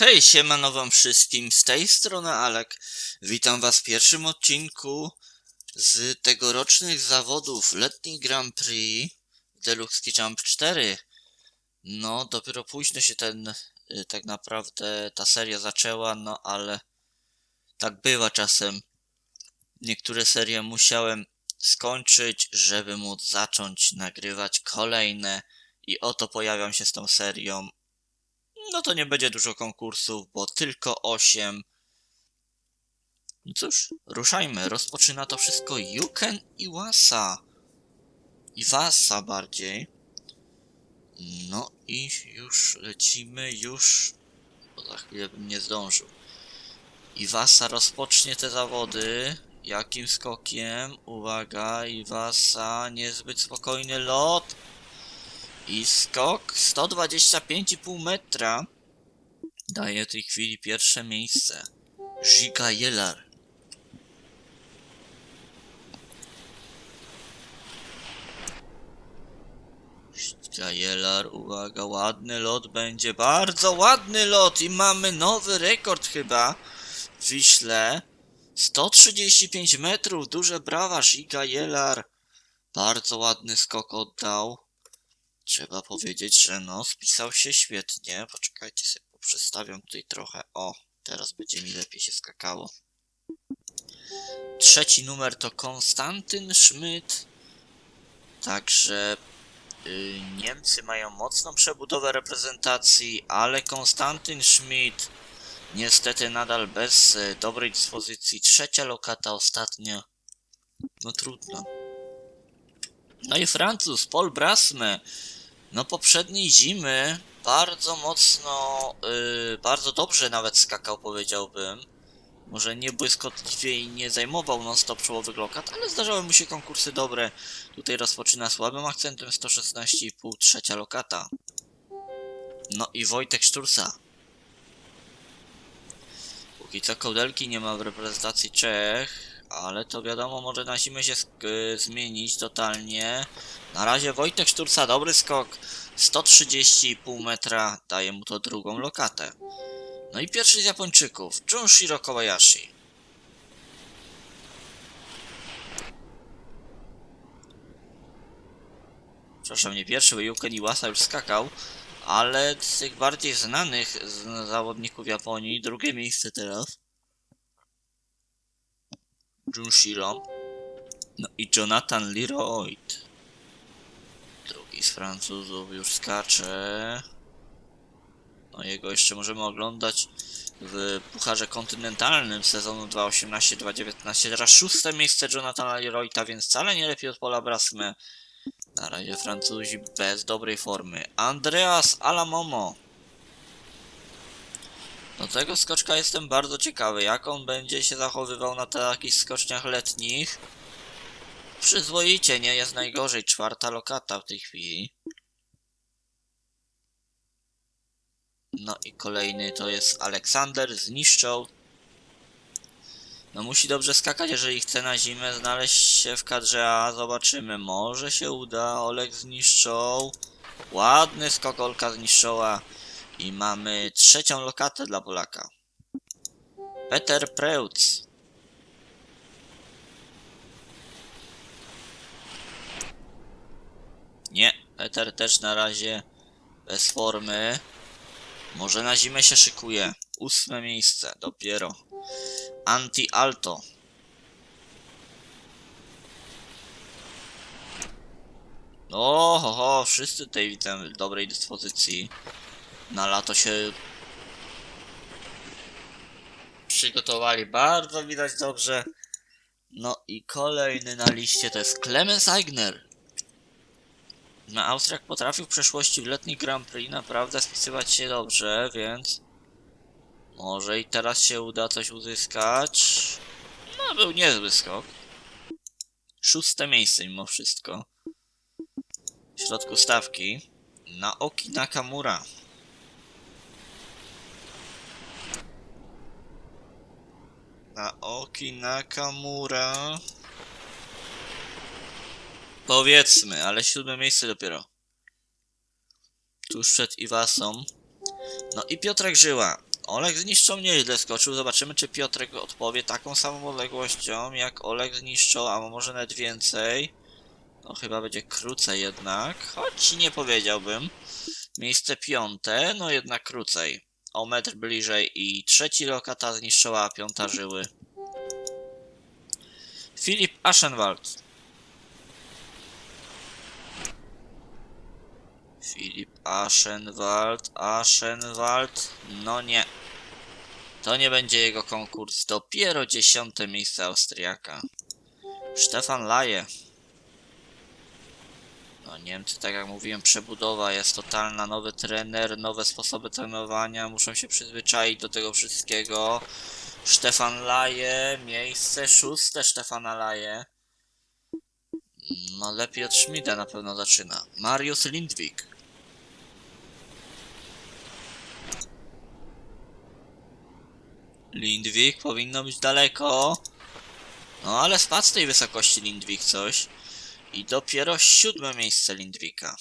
Hej, siemano wam wszystkim, z tej strony Alek. Witam was w pierwszym odcinku z tegorocznych zawodów letni Grand Prix Deluxe Jump 4. No, dopiero późno się ten, y, tak naprawdę ta seria zaczęła, no ale tak bywa czasem. Niektóre serie musiałem skończyć, żeby móc zacząć nagrywać kolejne i oto pojawiam się z tą serią no to nie będzie dużo konkursów, bo tylko 8. No cóż, ruszajmy. Rozpoczyna to wszystko Yuken Iwasa. Iwasa bardziej. No i już lecimy, już. Bo za chwilę bym nie zdążył. Iwasa rozpocznie te zawody. Jakim skokiem? Uwaga, Iwasa, niezbyt spokojny lot. I skok 125,5 metra daje tej chwili pierwsze miejsce. Giga Jelar. Giga Jelar, uwaga, ładny lot będzie, bardzo ładny lot i mamy nowy rekord chyba w Wiśle. 135 metrów, duże brawa Giga Jelar. Bardzo ładny skok oddał. Trzeba powiedzieć, że no, spisał się świetnie. Poczekajcie sobie, poprzestawiam tutaj trochę. O, teraz będzie mi lepiej się skakało. Trzeci numer to Konstantyn Schmidt. Także y, Niemcy mają mocną przebudowę reprezentacji, ale Konstantyn Schmidt niestety nadal bez y, dobrej dyspozycji. Trzecia lokata ostatnia. No trudno. No i Francuz, Paul Brasme. No poprzedniej zimy bardzo mocno, yy, bardzo dobrze nawet skakał powiedziałbym. Może nie błyskotliwie i nie zajmował non-stop czołowych lokat, ale zdarzały mu się konkursy dobre. Tutaj rozpoczyna słabym akcentem 116,5 trzecia lokata. No i Wojtek Sztursa. Póki co kołdelki nie ma w reprezentacji Czech, ale to wiadomo, może na zimę się y, zmienić totalnie. Na razie Wojtek Szturca, dobry skok. 130,5 metra daje mu to drugą lokatę. No i pierwszy z Japończyków, Junshiro Kobayashi. Przepraszam, nie pierwszy, bo Yuken Iwasa już skakał, ale z tych bardziej znanych zawodników Japonii, drugie miejsce teraz. Junshiro. No i Jonathan Leroyd. Drugi z Francuzów już skacze. No jego jeszcze możemy oglądać w Pucharze Kontynentalnym sezonu 2018-2019. Teraz szóste miejsce Jonathana Leroyta, więc wcale nie lepiej od Pola Brasme. Na razie Francuzi bez dobrej formy. Andreas Alamomo. Do tego skoczka jestem bardzo ciekawy, jak on będzie się zachowywał na takich skoczniach letnich. Przyzwoicie, nie jest najgorzej. Czwarta lokata w tej chwili. No i kolejny to jest Aleksander zniszczał. No musi dobrze skakać, jeżeli chce na zimę znaleźć się w kadrze A. Zobaczymy, może się uda. Olek zniszczał. Ładny skok Olka zniszczała. I mamy trzecią lokatę dla Polaka. Peter Preutz. Nie, Peter też na razie bez formy. Może na zimę się szykuje. Ósme miejsce, dopiero. Anti-Alto. O, ho, ho, wszyscy tutaj widzę w dobrej dyspozycji. Na lato się przygotowali bardzo widać dobrze. No i kolejny na liście to jest Clemens Eigner. Na Austriak potrafił w przeszłości w letni Grand Prix naprawdę spisywać się dobrze, więc może i teraz się uda coś uzyskać. No, był niezły skok. Szóste miejsce mimo wszystko. W środku stawki. Naoki Nakamura. Naoki Nakamura. Powiedzmy, ale siódme miejsce dopiero. Tuż przed Iwasą. No i Piotrek Żyła. Oleg zniszczał nieźle skoczył. Zobaczymy, czy Piotrek odpowie taką samą odległością, jak Oleg zniszczał, a może nawet więcej. No chyba będzie krócej jednak, choć nie powiedziałbym. Miejsce piąte, no jednak krócej. O metr bliżej i trzeci lokata zniszczyła, a piąta żyły. Filip Aschenwald. Filip Aschenwald, Aschenwald, no nie. To nie będzie jego konkurs, dopiero dziesiąte miejsce Austriaka. Stefan Laje. No Niemcy, tak jak mówiłem, przebudowa jest totalna, nowy trener, nowe sposoby trenowania, muszą się przyzwyczaić do tego wszystkiego. Stefan Laje, miejsce szóste Stefana Laje. No lepiej od Schmida na pewno zaczyna. Mariusz Lindwik. Lindwik powinno być daleko. No ale spadł z tej wysokości Lindwik coś. I dopiero siódme miejsce Lindwika.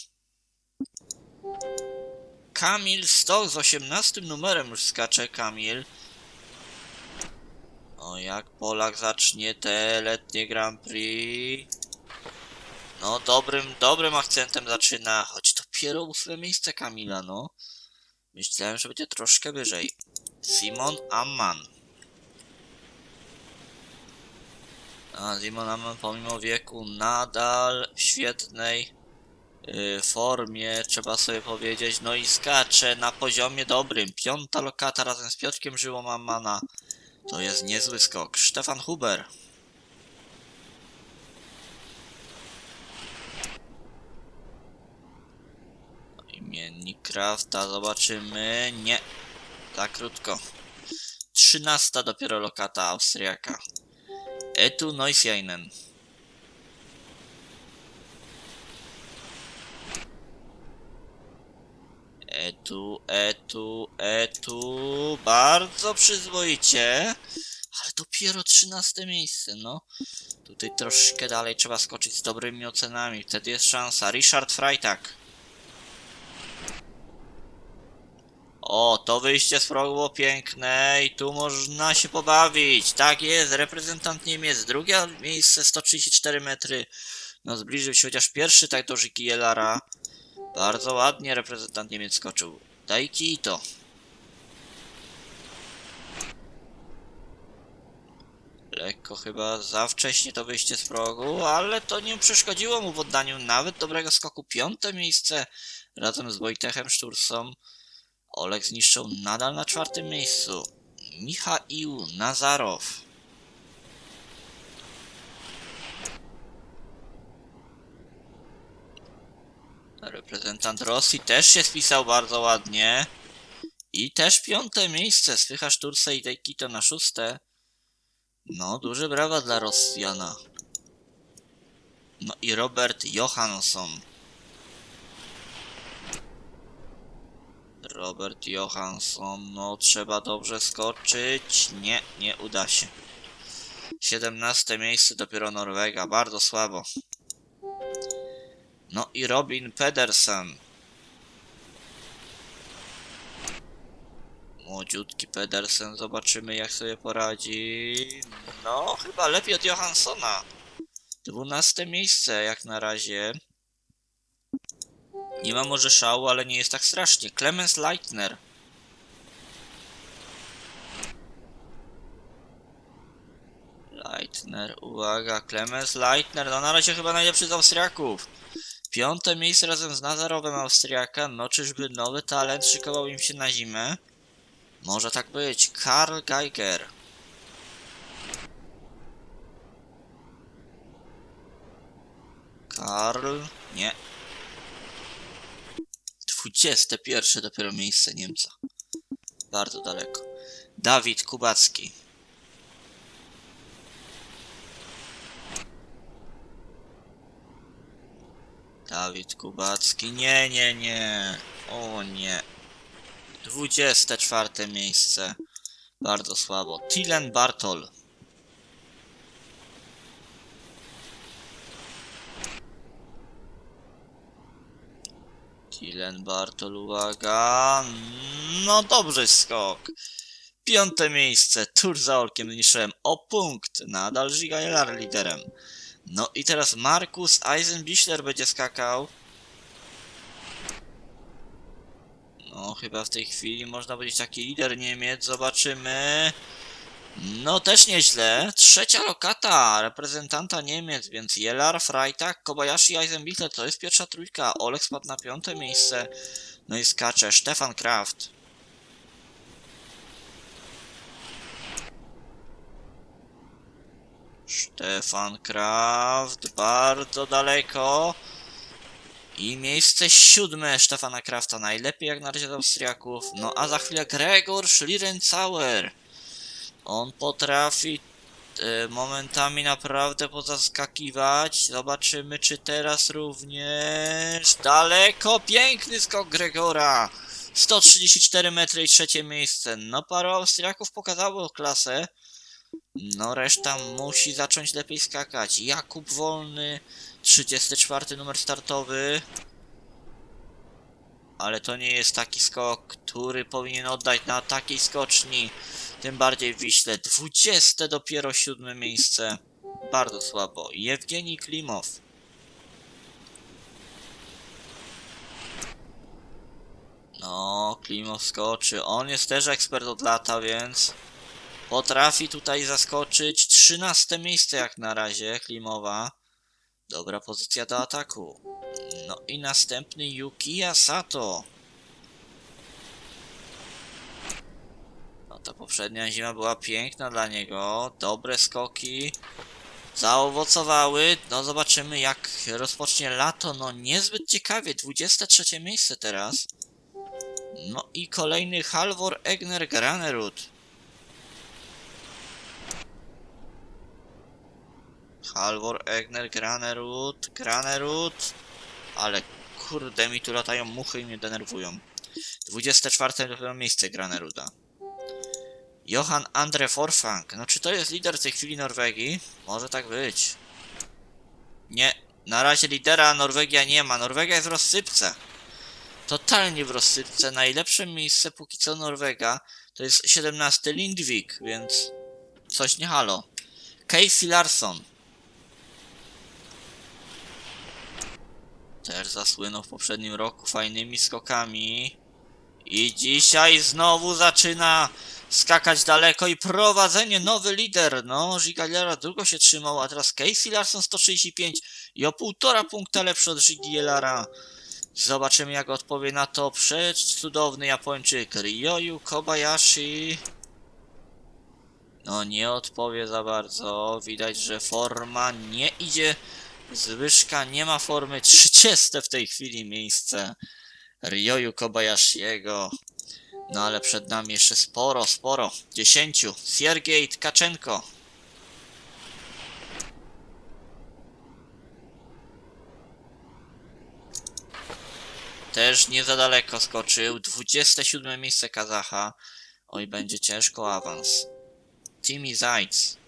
Kamil Stoch z 18 numerem już skacze Kamil. O jak Polak zacznie te letnie Grand Prix. No dobrym, dobrym akcentem zaczyna, choć dopiero ósme miejsce Kamila, no. Myślałem, że będzie troszkę wyżej. Simon Amman. A Simon Amman pomimo wieku nadal w świetnej y, formie, trzeba sobie powiedzieć. No i skacze na poziomie dobrym. Piąta lokata razem z Piotrkiem Żyłą Ammana. To jest niezły skok. Stefan Huber. Imiennik Krafta, zobaczymy. Nie, za krótko. Trzynasta dopiero lokata Austriaka. Etu Neusjainen. Etu, etu, etu. Bardzo przyzwoicie. Ale dopiero trzynaste miejsce, no. Tutaj troszkę dalej trzeba skoczyć z dobrymi ocenami. Wtedy jest szansa. Richard Freitag. O, to wyjście z progu było piękne i tu można się pobawić. Tak jest, reprezentant Niemiec, drugie miejsce 134 metry. No zbliżył się chociaż pierwszy tak do Żiki Jelara. Bardzo ładnie reprezentant Niemiec skoczył. Daiki to. Lekko chyba za wcześnie to wyjście z progu, ale to nie przeszkodziło mu w oddaniu nawet dobrego skoku. Piąte miejsce razem z Wojtechem Sztursą. Oleg zniszczył nadal na czwartym miejscu. Michaił Nazarow. Reprezentant Rosji też się spisał bardzo ładnie. I też piąte miejsce. Słychać Turse i Dejkito na szóste. No, duże brawa dla Rosjana. No i Robert Johansson. Robert Johansson, no trzeba dobrze skoczyć. Nie, nie uda się. 17 miejsce dopiero Norwega, bardzo słabo. No i Robin Pedersen. Młodziutki Pedersen, zobaczymy jak sobie poradzi. No, chyba lepiej od Johanssona. 12 miejsce jak na razie. Nie ma może szału, ale nie jest tak strasznie. Clemens Leitner. Leitner, uwaga, Clemens Leitner, no na razie chyba najlepszy z Austriaków. Piąte miejsce razem z Nazarowem Austriaka, no czyżby nowy talent szykował im się na zimę? Może tak być. Karl Geiger. Karl? Nie. 21 dopiero miejsce Niemca. Bardzo daleko. Dawid Kubacki. Dawid Kubacki. Nie, nie, nie. O nie. 24 miejsce. Bardzo słabo. Tilen Bartol. Tilen Bartol, uwaga. No dobrze skok. Piąte miejsce, tur za Olkiem zniszczyłem o punkt, nadal Giga Jelar liderem. No i teraz Markus Eisenbichler będzie skakał. No, chyba w tej chwili można powiedzieć taki lider Niemiec, zobaczymy. No, też nieźle. Trzecia lokata reprezentanta Niemiec, więc Jelar, Freitag, Kobayashi, Eisenbichler to jest pierwsza trójka. Olek spadł na piąte miejsce. No i skacze Stefan Kraft. Stefan Kraft, bardzo daleko. I miejsce siódme Stefana Krafta, najlepiej jak na razie z Austriaków. No a za chwilę Gregor Schlierenzauer. On potrafi e, momentami naprawdę pozaskakiwać. Zobaczymy, czy teraz również. Daleko, piękny skok Gregora. 134 metry i trzecie miejsce. No paru Austriaków pokazało klasę. No reszta musi zacząć lepiej skakać. Jakub Wolny, 34 numer startowy. Ale to nie jest taki skok, który powinien oddać na takiej skoczni. Tym bardziej Wiśle. 20 dopiero siódme miejsce. Bardzo słabo. Jewgeni Klimow. No, Klimow skoczy. On jest też ekspert od lata, więc potrafi tutaj zaskoczyć. 13 miejsce jak na razie Klimowa. Dobra pozycja do ataku. No i następny Yukiya Sato. No ta poprzednia zima była piękna dla niego. Dobre skoki. Zaowocowały. No zobaczymy jak rozpocznie lato. No niezbyt ciekawie. 23 miejsce teraz. No i kolejny Halvor Egner Granerud. Halvor Egner Granerud. Granerud. Ale kurde mi tu latają muchy i mnie denerwują. 24 dopiero miejsce Graneruda. Johan Andre Forfang. No czy to jest lider w tej chwili Norwegii? Może tak być. Nie. Na razie lidera Norwegia nie ma. Norwegia jest w rozsypce. Totalnie w rozsypce. Najlepsze miejsce póki co Norwega to jest 17 Lindvik, więc coś nie halo. Casey Larson. Też zasłynął w poprzednim roku fajnymi skokami. I dzisiaj znowu zaczyna skakać daleko i prowadzenie nowy lider. No, Gigalera długo się trzymał, a teraz Casey Larson 135 i o półtora punkta lepszy od Gigalara. Zobaczymy jak odpowie na to cudowny Japończyk Ryoyu Kobayashi. No nie odpowie za bardzo. Widać, że forma nie idzie. Zwyżka nie ma formy. 30 w tej chwili miejsce. Ryoyu Kobayashiego. No ale przed nami jeszcze sporo, sporo. 10. Siergiej Tkaczenko. Też nie za daleko skoczył. 27 miejsce Kazacha. Oj, będzie ciężko awans. Timmy Zajc.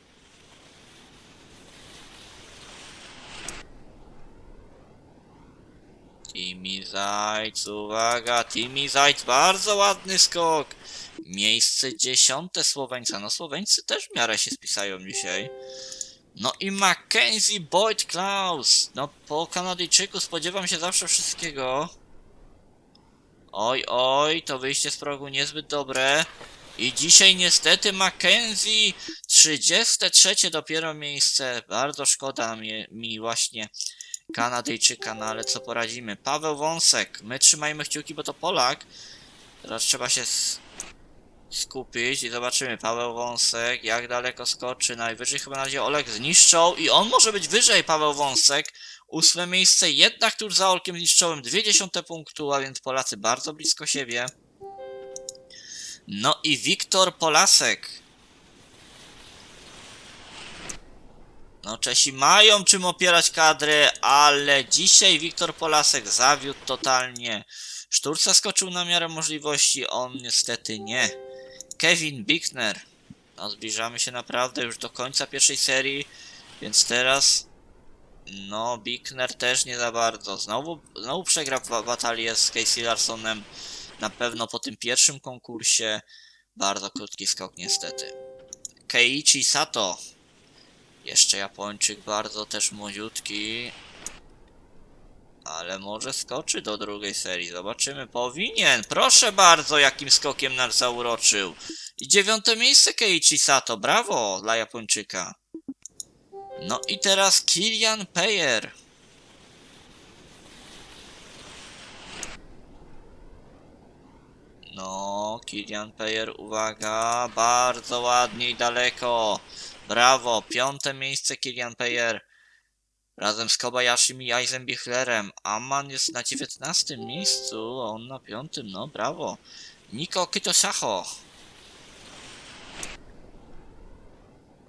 Timmy Zajc, uwaga, Timmy Zajc, bardzo ładny skok. Miejsce dziesiąte Słoweńca. No Słoweńcy też w miarę się spisają dzisiaj. No i Mackenzie Boyd Klaus. No po Kanadyjczyku spodziewam się zawsze wszystkiego. Oj, oj, to wyjście z progu niezbyt dobre. I dzisiaj niestety Mackenzie 33 dopiero miejsce. Bardzo szkoda mi, mi właśnie Kanadyjczyka, no ale co poradzimy. Paweł Wąsek, my trzymajmy kciuki, bo to Polak. Teraz trzeba się skupić i zobaczymy. Paweł Wąsek, jak daleko skoczy. Najwyżej chyba na razie Olek zniszczą i on może być wyżej, Paweł Wąsek. Ósme miejsce, jednak tuż za Olkiem zniszczołem. Dwie dziesiąte punktu, a więc Polacy bardzo blisko siebie. No i Wiktor Polasek. No Czesi mają czym opierać kadry, ale dzisiaj Wiktor Polasek zawiódł totalnie. Szturca skoczył na miarę możliwości, on niestety nie. Kevin Bickner. No zbliżamy się naprawdę już do końca pierwszej serii, więc teraz... No, Bickner też nie za bardzo. Znowu, znowu przegra ba- batalię z Casey Larsonem. Na pewno po tym pierwszym konkursie. Bardzo krótki skok niestety. Keiichi Sato. Jeszcze Japończyk bardzo też młodziutki. Ale może skoczy do drugiej serii. Zobaczymy. Powinien. Proszę bardzo, jakim skokiem nas zauroczył. I dziewiąte miejsce Keiichi Sato. Brawo dla Japończyka. No i teraz Kilian Payer. No, Kilian Payer, uwaga, bardzo ładnie i daleko. Brawo, piąte miejsce Kilian Payer. Razem z Kobayashim i Eisenbichlerem. Aman jest na dziewiętnastym miejscu, a on na piątym, no brawo. Niko Kitoshacho.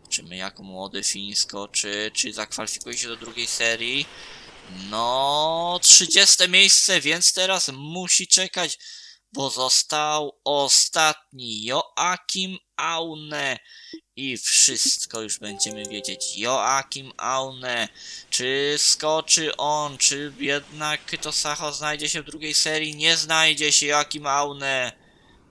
Zobaczymy jak młody Fin skoczy, czy zakwalifikuje się do drugiej serii. No, 30 miejsce, więc teraz musi czekać, bo został ostatni Joachim Aune. I wszystko już będziemy wiedzieć. Joachim Aune. Czy skoczy on, czy jednak to Sacho znajdzie się w drugiej serii? Nie znajdzie się Joachim Aune.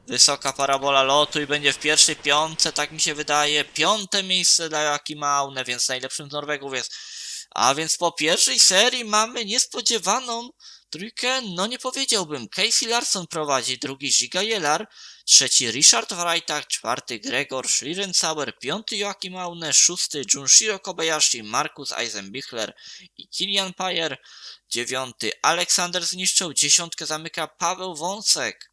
Wysoka parabola lotu i będzie w pierwszej piątce, tak mi się wydaje. Piąte miejsce dla Joachima Aune, więc najlepszym z Norwegów jest. A więc po pierwszej serii mamy niespodziewaną trójkę, no nie powiedziałbym. Casey Larson prowadzi, drugi Giga Jelar, trzeci Richard Freitag, czwarty Gregor Schlierenzauer, piąty Joachim Aune, szósty Junshiro Kobayashi, Markus Eisenbichler i Kilian Payer, dziewiąty Aleksander zniszczył, dziesiątkę zamyka Paweł Wąsek.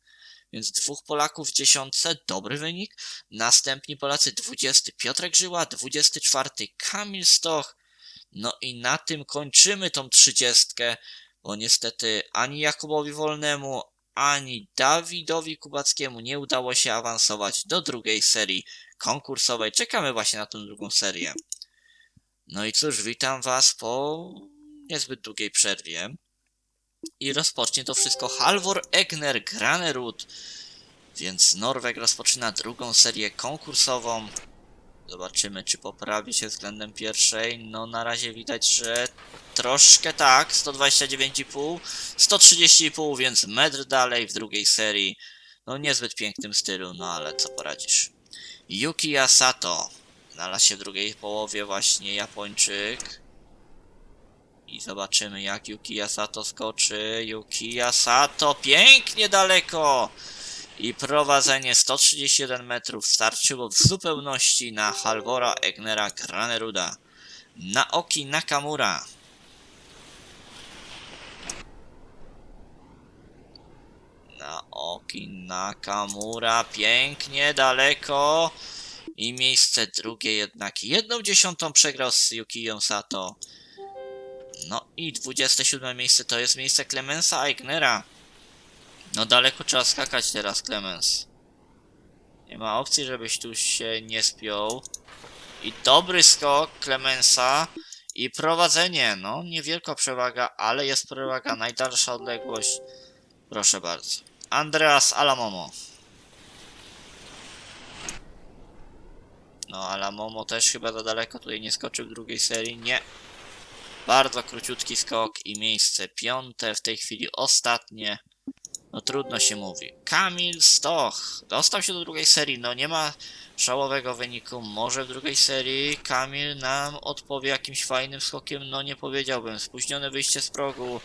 Więc dwóch Polaków w dziesiątce, dobry wynik. Następni Polacy, 20 Piotrek Żyła, 24 Kamil Stoch. No i na tym kończymy tą trzydziestkę, bo niestety ani Jakubowi Wolnemu, ani Dawidowi Kubackiemu nie udało się awansować do drugiej serii konkursowej. Czekamy właśnie na tę drugą serię. No i cóż, witam Was po niezbyt długiej przerwie. I rozpocznie to wszystko Halvor Egner Granerud. Więc Norweg rozpoczyna drugą serię konkursową. Zobaczymy, czy poprawi się względem pierwszej. No, na razie widać, że troszkę tak. 129,5, 130,5, więc metr dalej w drugiej serii. No, niezbyt pięknym stylu, no ale co poradzisz. Yuki Asato. Znalazł się w drugiej połowie właśnie Japończyk. I zobaczymy jak Yuki Sato skoczy. Yuki Sato pięknie daleko! I prowadzenie 131 metrów starczyło w zupełności na Halvora Egnera Graneruda. Naoki Nakamura. Naoki Nakamura pięknie daleko. I miejsce drugie jednak jedną dziesiątą przegrał z Yukiją Sato. No i 27 miejsce to jest miejsce Clemensa Eignera. No daleko trzeba skakać teraz, Clemens. Nie ma opcji, żebyś tu się nie spiął. I dobry skok Clemensa. I prowadzenie. No, niewielka przewaga, ale jest przewaga. Najdalsza odległość. Proszę bardzo. Andreas Alamomo. No, Alamomo też chyba za daleko tutaj nie skoczył w drugiej serii. Nie. Bardzo króciutki skok i miejsce piąte, w tej chwili ostatnie. No trudno się mówi. Kamil Stoch dostał się do drugiej serii, no nie ma szałowego wyniku, może w drugiej serii Kamil nam odpowie jakimś fajnym skokiem, no nie powiedziałbym. Spóźnione wyjście z progu,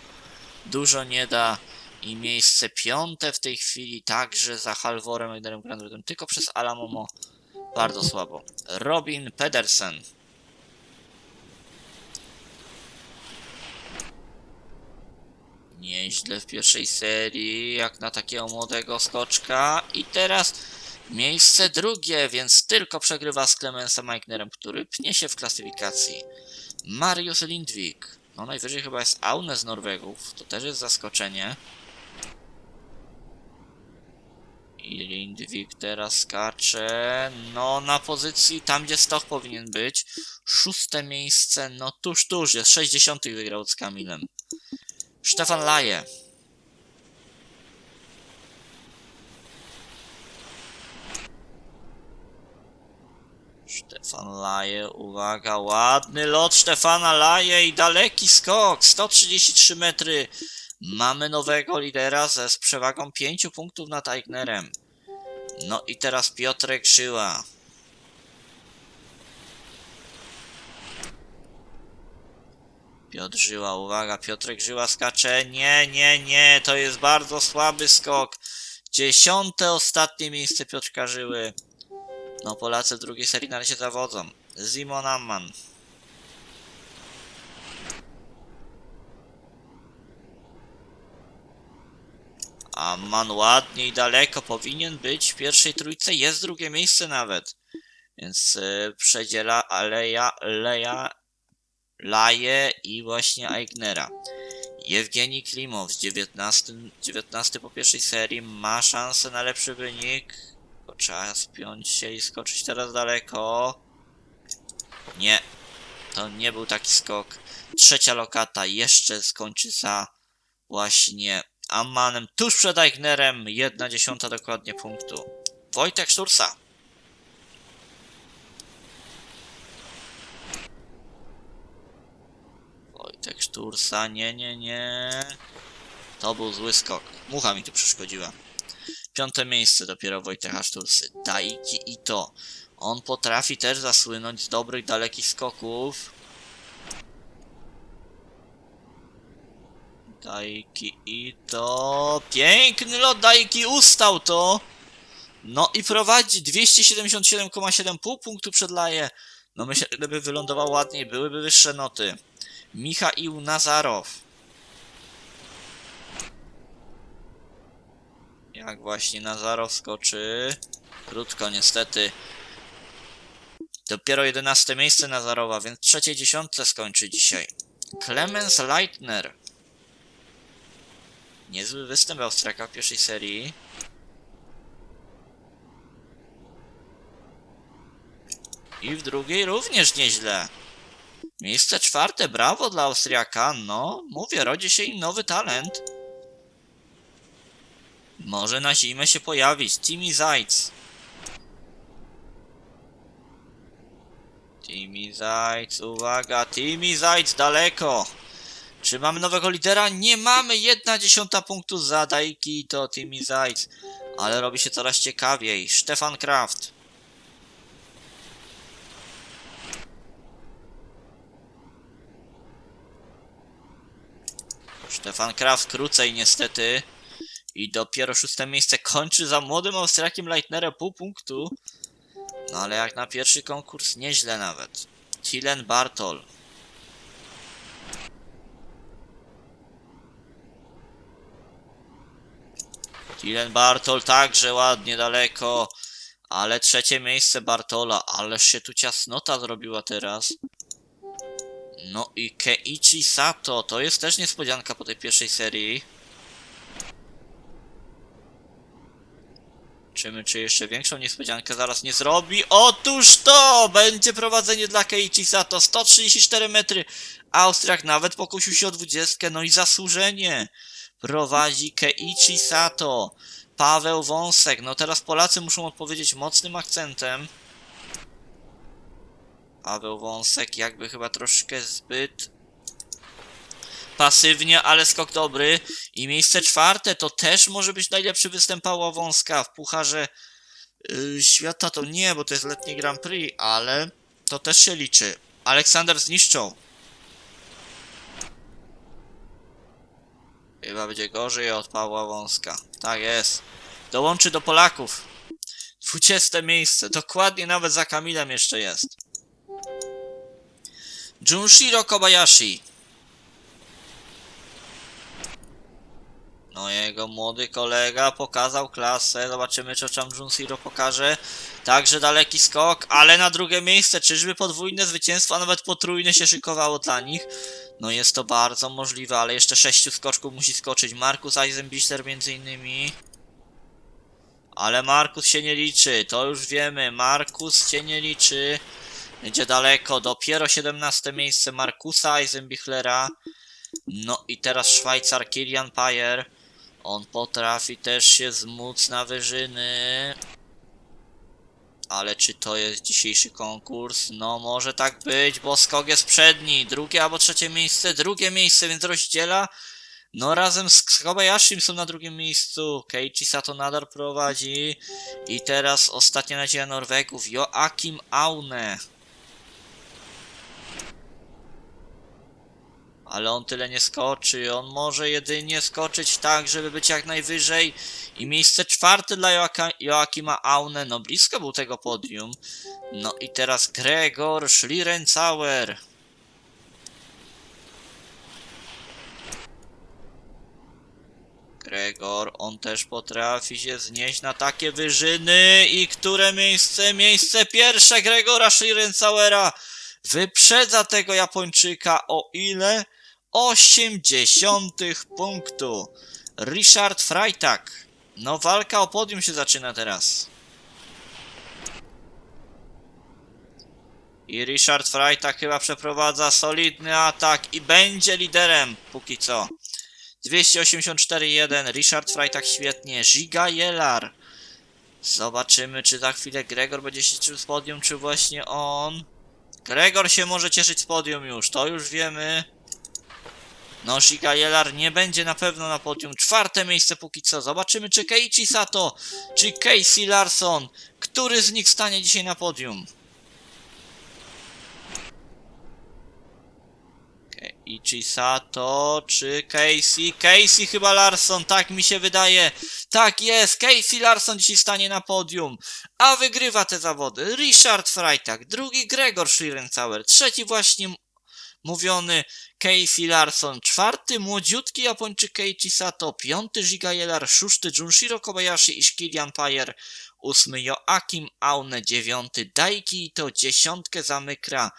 dużo nie da i miejsce piąte w tej chwili także za Halvorem Egnerem Grandrudem, tylko przez Alamomo bardzo słabo. Robin Pedersen. Nieźle w pierwszej serii, jak na takiego młodego skoczka. I teraz miejsce drugie, więc tylko przegrywa z Clemensem Eichnerem, który pnie się w klasyfikacji. Marius Lindvik. No najwyżej chyba jest Aune z Norwegów, to też jest zaskoczenie. I Lindvik teraz skacze, no na pozycji tam, gdzie Stoch powinien być. Szóste miejsce, no tuż, tuż, jest 60 wygrał z Kamilem. Stefan Laje. Stefan Laje, uwaga, ładny lot Stefana Laje i daleki skok, 133 metry. Mamy nowego lidera ze z przewagą 5 punktów nad Eignerem. No i teraz Piotrek Żyła. Piotr Żyła, uwaga, Piotrek Żyła skacze. Nie, nie, nie, to jest bardzo słaby skok. Dziesiąte ostatnie miejsce Piotrka Żyły. No Polacy w drugiej serii na razie zawodzą. Simon Amman. Amman ładnie i daleko powinien być w pierwszej trójce, jest drugie miejsce nawet. Więc yy, przedziela Aleja, Leja, Laje i właśnie Eignera. Jewgeni Klimow z 19, 19 po pierwszej serii ma szansę na lepszy wynik. Tylko trzeba spiąć się i skoczyć teraz daleko. Nie, to nie był taki skok. Trzecia lokata jeszcze skończy za właśnie Ammanem tuż przed Eignerem. Jedna dziesiąta dokładnie punktu. Wojtek Sztursa. Wojtek Sztursa, nie, nie, nie. To był zły skok. Mucha mi tu przeszkodziła. Piąte miejsce dopiero Wojtecha Sztursy. Daiki i to. On potrafi też zasłynąć z dobrych, dalekich skoków. Daiki i to. Piękny lot Daiki ustał to. No i prowadzi 277,7 punktu przed Laje. No myślę, gdyby wylądował ładniej, byłyby wyższe noty. Michał Nazarow. Jak właśnie Nazarow skoczy. Krótko niestety. Dopiero 11 miejsce Nazarowa, więc trzeciej dziesiątce skończy dzisiaj. Clemens Leitner. Niezły występ Austriaka w pierwszej serii. I w drugiej również nieźle. Miejsce czwarte, brawo dla Austriaka. No, mówię, rodzi się im nowy talent. Może na zimę się pojawić. Timmy Zajc. Timmy Zajc, uwaga, Timmy Zajc daleko. Czy mamy nowego lidera? Nie mamy! Jedna dziesiąta punktu za Daiki to Timmy Zajc. Ale robi się coraz ciekawiej. Stefan Kraft. Stefan Kraft krócej niestety. I dopiero szóste miejsce kończy za młodym Austriakiem Leitnerem pół punktu. No ale jak na pierwszy konkurs nieźle nawet. Tilen Bartol. Tilen Bartol także ładnie daleko. Ale trzecie miejsce Bartola. Ależ się tu ciasnota zrobiła teraz. No i Keiichi Sato. To jest też niespodzianka po tej pierwszej serii. Czymy, czy jeszcze większą niespodziankę zaraz nie zrobi? Otóż to! Będzie prowadzenie dla Keiichi Sato. 134 metry. Austriak nawet pokusił się o 20. No i zasłużenie. Prowadzi Keiichi Sato. Paweł Wąsek. No teraz Polacy muszą odpowiedzieć mocnym akcentem. Paweł Wąsek jakby chyba troszkę zbyt pasywnie, ale skok dobry. I miejsce czwarte to też może być najlepszy występ Pawła Wąska w Pucharze yy, Świata. To nie, bo to jest letni Grand Prix, ale to też się liczy. Aleksander zniszczą. Chyba będzie gorzej od Pawła Wąska. Tak jest. Dołączy do Polaków. 20 miejsce. Dokładnie nawet za Kamilem jeszcze jest. Junshiro Kobayashi. No jego młody kolega pokazał klasę. Zobaczymy czy tam Junshiro pokaże. Także daleki skok, ale na drugie miejsce. Czyżby podwójne zwycięstwo, a nawet potrójne się szykowało dla nich? No jest to bardzo możliwe, ale jeszcze sześciu skoczków musi skoczyć. Markus Eisenbichler między innymi. Ale Markus się nie liczy, to już wiemy. Markus się nie liczy. Będzie daleko, dopiero 17 miejsce Markusa Eisenbichlera. No i teraz Szwajcar Kilian Payer. On potrafi też się zmóc na wyżyny. Ale czy to jest dzisiejszy konkurs? No może tak być, bo skok jest przedni. Drugie albo trzecie miejsce, drugie miejsce, więc rozdziela No razem z Kobayashim są na drugim miejscu. Keiichi Sato nadal prowadzi. I teraz ostatnia nadzieja Norwegów. Joachim Aune. Ale on tyle nie skoczy. On może jedynie skoczyć tak, żeby być jak najwyżej. I miejsce czwarte dla Joaka Joachima Aune. No blisko był tego podium. No i teraz Gregor Schlierenzauer. Gregor, on też potrafi się znieść na takie wyżyny. I które miejsce? Miejsce pierwsze Gregora Schlierenzauera. Wyprzedza tego Japończyka o ile? 80 punktu. Richard Freitag. No walka o podium się zaczyna teraz. I Richard Freitag chyba przeprowadza solidny atak i będzie liderem póki co. 284-1, Richard Freitag świetnie, Giga Jelar. Zobaczymy, czy za chwilę Gregor będzie się cieszył z podium, czy właśnie on. Gregor się może cieszyć z podium już, to już wiemy. No, Giga Jelar nie będzie na pewno na podium. Czwarte miejsce póki co. Zobaczymy, czy Keiichi Sato, czy Casey Larson. Który z nich stanie dzisiaj na podium? Keiichi Sato, czy Casey? Casey chyba Larson, tak mi się wydaje. Tak jest, Casey Larson dzisiaj stanie na podium. A wygrywa te zawody Richard Freitag, drugi Gregor Schlierenzauer, trzeci właśnie mówiony Casey Larson, czwarty młodziutki Japończyk Keiichi Sato, piąty Giga Jelar, szósty Junshiro Kobayashi i Kilian Payer, ósmy Joachim Aune, dziewiąty Daiki to dziesiątkę zamykra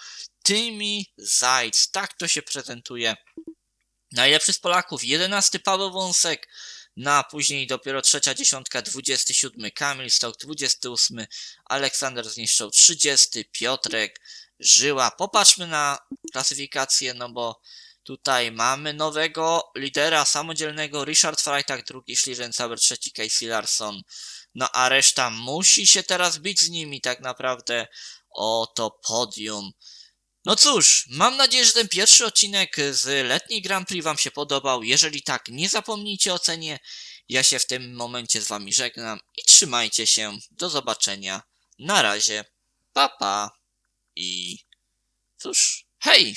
Tymi Zajc. Tak to się prezentuje. Najlepszy z Polaków, jedenasty Paweł Wąsek, na później dopiero trzecia dziesiątka, 27 Kamil Stok, 28 Aleksander Zniszczał, 30 Piotrek Żyła. Popatrzmy na klasyfikację, no bo tutaj mamy nowego lidera samodzielnego Richard Freitag, drugi Schlierenzauer, trzeci Casey Larson. No a reszta musi się teraz bić z nimi tak naprawdę o to podium. No cóż, mam nadzieję, że ten pierwszy odcinek z letniej Grand Prix Wam się podobał. Jeżeli tak, nie zapomnijcie o ocenie. Ja się w tym momencie z Wami żegnam i trzymajcie się. Do zobaczenia. Na razie. Pa pa. I cóż, hej!